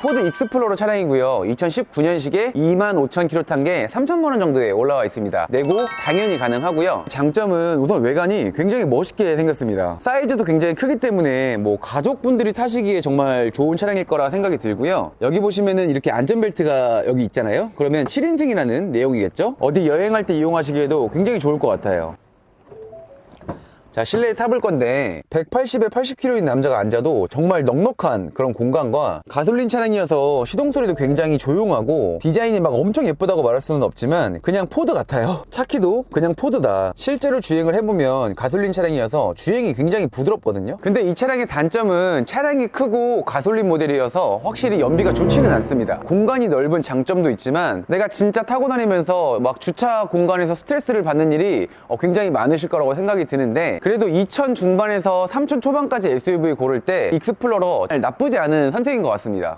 포드 익스플로러 차량이고요. 2019년식에 25,000km 탄 게 3,000만원 정도에 올라와 있습니다. 내고 당연히 가능하고요. 장점은 우선 외관이 굉장히 멋있게 생겼습니다. 사이즈도 굉장히 크기 때문에 뭐 가족분들이 타시기에 정말 좋은 차량일 거라 생각이 들고요. 여기 보시면은 이렇게 안전벨트가 여기 있잖아요. 그러면 7인승이라는 내용이겠죠? 어디 여행할 때 이용하시기에도 굉장히 좋을 것 같아요 자, 실내에 타볼 건데 180에 80kg인 남자가 앉아도 정말 넉넉한 그런 공간과 가솔린 차량이어서 시동 소리도 굉장히 조용하고 디자인이 막 엄청 예쁘다고 말할 수는 없지만 그냥 포드 같아요. 차 키도 그냥 포드다. 실제로 주행을 해보면 가솔린 차량이어서 주행이 굉장히 부드럽거든요. 근데 이 차량의 단점은 차량이 크고 가솔린 모델이어서 확실히 연비가 좋지는 않습니다. 공간이 넓은 장점도 있지만 내가 진짜 타고 다니면서 막 주차 공간에서 스트레스를 받는 일이 어, 굉장히 많으실 거라고 생각이 드는데 그래도 2000 중반에서 3000 초반까지 SUV 고를 때 익스플로러 나쁘지 않은 선택인 것 같습니다.